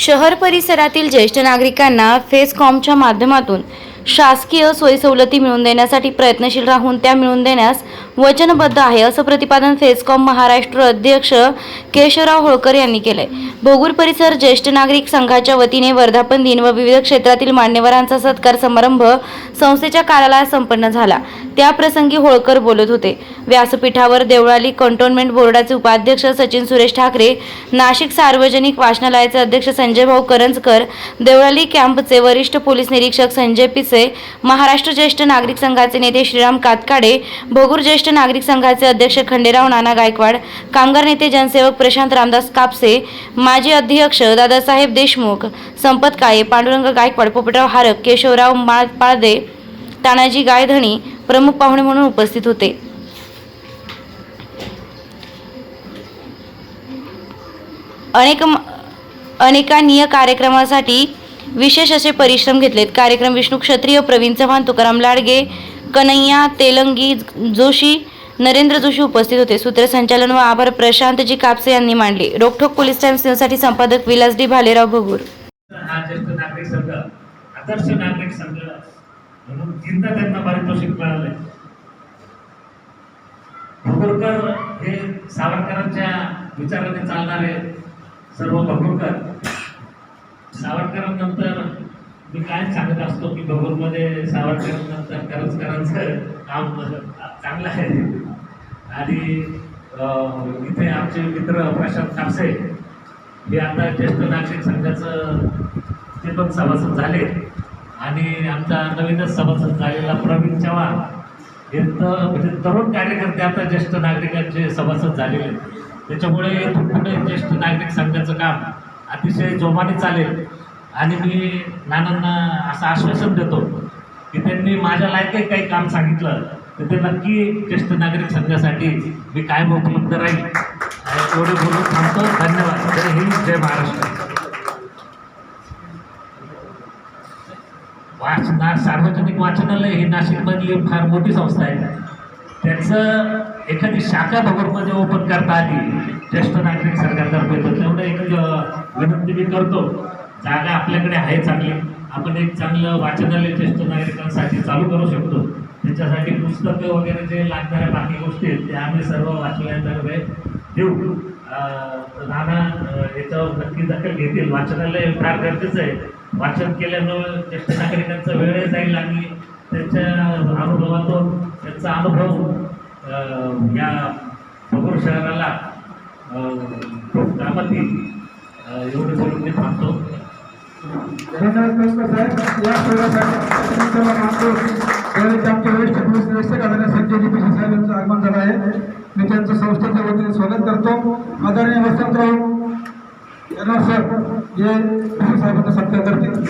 शहर परिसरातील ज्येष्ठ नागरिकांना फेसकॉमच्या माध्यमातून शासकीय सोयीसवलती मिळवून देण्यासाठी प्रयत्नशील राहून त्या मिळवून देण्यास वचनबद्ध आहे असं प्रतिपादन फेसकॉम महाराष्ट्र अध्यक्ष केशवराव होळकर यांनी केलंय. भोगूर परिसर ज्येष्ठ नागरिक संघाच्या वतीने वर्धापन दिन व विविध क्षेत्रातील मान्यवरांचा सत्कार समारंभ संस्थेच्या कार्यालयात संपन्न झाला. त्याप्रसंगी होळकर बोलत होते. व्यासपीठावर देवळाली कंटोन्मेंट बोर्डाचे उपाध्यक्ष सचिन सुरेश ठाकरे नाशिक सार्वजनिक वाचनालयाचे अध्यक्ष संजय भाऊ करंजकर देवळाली कॅम्पचे वरिष्ठ पोलीस निरीक्षक संजय पिसे महाराष्ट्र ज्येष्ठ नागरिक संघाचे नेते श्रीराम कातकाडे भोगूर ज्येष्ठ नागरिक संघाचे अध्यक्ष खंडेराव नाना गायकवाड कामगार नेते जनसेवक प्रशांत रामदास कापसे माजी अध्यक्ष दादासाहेब देशमुख संपत काळे पांडुरंग गायकवाड पोपटराव हारक केशवराव माळ पाळदे तानाजी गायधणी प्रमुख पाहुणे म्हणून उपस्थित होते. अनेक अनेकांनी कार्यक्रमासाठी विशेष असे परिश्रम घेतलेत. कार्यक्रम विष्णू क्षत्रिय प्रवीण चव्हाण तुकाराम लाडगे कन्हैया तेलंगी जोशी नरेंद्र जोशी उपस्थित होते. सूत्रसंचालन व आभार प्रशांतजी कापसे यांनी मांडले. रोखोक पोलीस टाइम्स न्यूजसाठी संपादक विलास डी. भालेराव भगूर. आदर्श नागरिक संघ म्हणून तीनदा त्यांना पारितोषिक हे सावरकरांच्या विचाराने चालणारे सर्व भोगरकर सावरकरांनंतर मी काय सांगत असतो की भोगरमध्ये सावरकरांनंतर करंजकरांचं काम चांगलं आहे आणि इथे आमचे मित्र प्रशांत कापसे हे आता ज्येष्ठ नागरिक संघाचं ते पण सभासद झाले आणि आमचा नवीनच सभासद झालेला प्रवीण चव्हाण हे तर म्हणजे तरुण कार्यकर्ते आता ज्येष्ठ नागरिकांचे सभासद झालेले आहेत. त्याच्यामुळे पुढे ज्येष्ठ नागरिक संघाचं काम अतिशय जोमाने चालेल. आणि मी नानांना असं आश्वासन देतो की त्यांनी माझ्या लायकही काही काम सांगितलं तर ते नक्की ज्येष्ठ नागरिक संघासाठी मी कायम उपलब्ध राहील. आणि एवढे बोलून थांबतो. धन्यवाद. जय हिंद जय महाराष्ट्र. वाचना सार्वजनिक वाचनालय ही नाशिकमधली फार मोठी संस्था आहे. त्याचं एखादी शाखा भगवतमध्ये ओपन करता आली ज्येष्ठ नागरिक सरकारतर्फे तर तेवढं एक विनंती मी करतो. जागा आपल्याकडे आहे चांगली. आपण एक चांगलं वाचनालय ज्येष्ठ नागरिकांसाठी चालू करू शकतो. त्याच्यासाठी पुस्तकं वगैरे जे लागणाऱ्या बाकी गोष्टी आहेत त्या आम्ही सर्व वाचनालयातर्फे देऊ. नाना याच्यावर नक्की दखल घेतील. वाचनालय फार गरजेचं आहे. वाचन केल्यामुळं ज्येष्ठ नागरिकांचा वेळही जाईल आणि त्यांच्या अनुभवातून त्यांचा अनुभव या भगूर शहराला खूप कामात येईल एवढं बोलून मी थांबतो. धन्यवाद साहेब. या मानतो त्यावेळी आमचे वरिष्ठ पोलीस निरीक्षक आदरणीय संजय साहेब यांचं आगमन झालं आहे. मी त्यांचं संस्थेच्या वतीने स्वागत करतो. आदरणीय वसंतराव येणार सर. जे डिपी साहेबांचा सत्कार करतील.